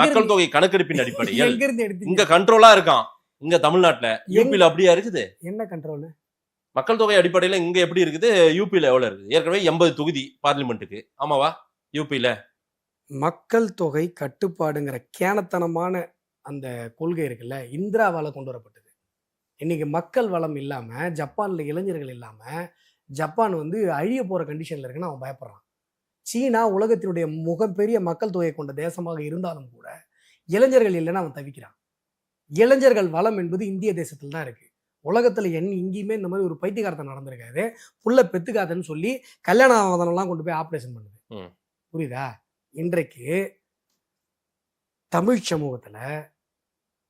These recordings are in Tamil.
மக்கள் தொகை கணக்கெடுப்பின் அடிப்படையில் இங்க கண்ட்ரோலா இருக்கான். இங்க தமிழ்நாட்டுல. யூபில அப்படியா இருக்குது? என்ன கண்ட்ரோல் மக்கள் தொகை அடிப்படையில இங்க எப்படி இருக்குது? யூபில எவ்வளவு இருக்குது? ஏற்கனவே எண்பது தொகுதி பார்லிமெண்ட்டுக்கு. ஆமாவா? யூபில மக்கள் தொகை கட்டுப்பாடுங்கிற கேனத்தனமான அந்த கொள்கை இருக்குல்ல இந்திராவால கொண்டு வரப்பட்டது. இன்னைக்கு மக்கள் வளம் இல்லாம ஜப்பான்ல இளைஞர்கள் இல்லாம ஜப்பான் வந்து அழிய போற கண்டிஷன்ல இருக்குன்னு அவன் பயப்படுறான். சீனா உலகத்தினுடைய மிகப்பெரிய மக்கள் தொகை கொண்ட தேசமாக இருந்தாலும் கூட இளைஞர்கள் இல்லைன்னு அவன் தவிக்கிறான். இளைஞர்கள் வளம் என்பது இந்திய தேசத்தில் தான் இருக்கு. உலகத்துல என் எங்கேயுமே இந்த மாதிரி ஒரு பைத்தியகாரத்தை நடந்திருக்காது. புள்ள பெத்துக்காதன்னு சொல்லி கல்யாண ஆவதனெல்லாம் கொண்டு போய் ஆப்ரேஷன் பண்ணுது. புரியுதா? இன்றைக்கு தமிழ் சமூகத்துல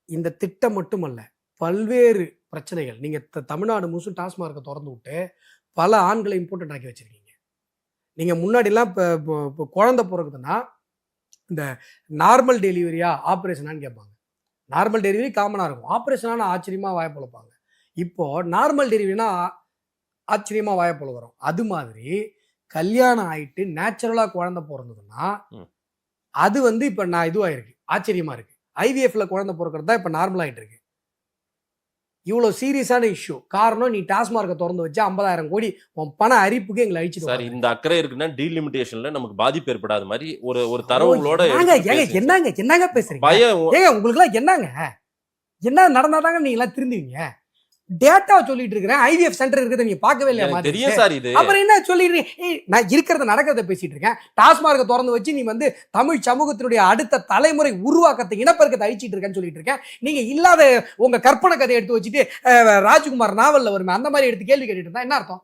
இந்த திட்டம் மட்டுமல்ல பல்வேறு பிரச்சனைகள் நீங்க த- தமிழ்நாடு முழுசும் டாஸ்மார்க்கை திறந்து விட்டு பல ஆண்களை இம்பார்ட்டன்ட் ஆக்கி வச்சிருக்கீங்க. நீங்க முன்னாடிலாம் இப்போ இப்போ குழந்தை பிறகுதுன்னா இந்த நார்மல் டெலிவரியா ஆப்ரேஷனான்னு கேட்பாங்க. நார்மல் டெலிவரி காமனாக இருக்கும். ஆப்ரேஷனான ஆச்சரியமா வாய்ப்புழப்பாங்க இப்போ நார்மல் டெலிவரினா ஆச்சரியமா வாய்ப்புல வரும் அது மாதிரி கல்யாணம் ஆயிட்டு நேச்சுரலா குழந்தை பிறந்ததுன்னா. அது வந்து இப்ப நான் இதுவாயிருக்கு. ஆச்சரியமா இருக்கு. ஐவிஎஃப்ல குழந்தை பிறக்கிறது தான் இப்ப நார்மல் ஆயிட்டு இருக்கு. இவ்வளவு சீரியஸான இஷ்யூ காரணம் நீ டாஸ்மார்க்கை திறந்து வச்சு ஐம்பதாயிரம் கோடி உன் பண அரிப்புக்கு எங்களை அழிச்சிட்டு சார். இந்த அக்கறை இருக்குன்னா டீலிமிட்டேஷன்ல நமக்கு பாதிப்பு ஏற்படாத மாதிரி ஒரு ஒரு தரவுகளோட. என்னங்க என்னங்க பேசுறீங்க ஏங்க உங்களுக்குலாம் என்னங்க என்ன நடந்தாதாங்க நீங்க எல்லாம் திருந்துவீங்க டேட்டா சொல்லிட்டு இருக்கிறேன் ஐவிஎஃப் சென்டர் இருக்கிறத நீங்க பார்க்கவே இல்லையா தெரியும் சார் இது. அப்புறம் என்ன சொல்லிடுறீங்க நான் இருக்கிறத நடக்கிறத பேசிட்டு இருக்கேன் டாஸ்மார்க்கை திறந்து வச்சு நீ வந்து தமிழ் சமூகத்தினுடைய அடுத்த தலைமுறை உருவாக்கத்தை இனப்பெருக்கத்தை அழிச்சிட்டு இருக்கேன்னு சொல்லிட்டு இருக்கேன் நீங்க இல்லாத உங்க கற்பனை கதையை எடுத்து வச்சுட்டு ராஜ்குமார் நாவல்ல வருமே அந்த மாதிரி எடுத்து கேள்வி கேட்டுட்டு இருந்தா என்ன அர்த்தம்?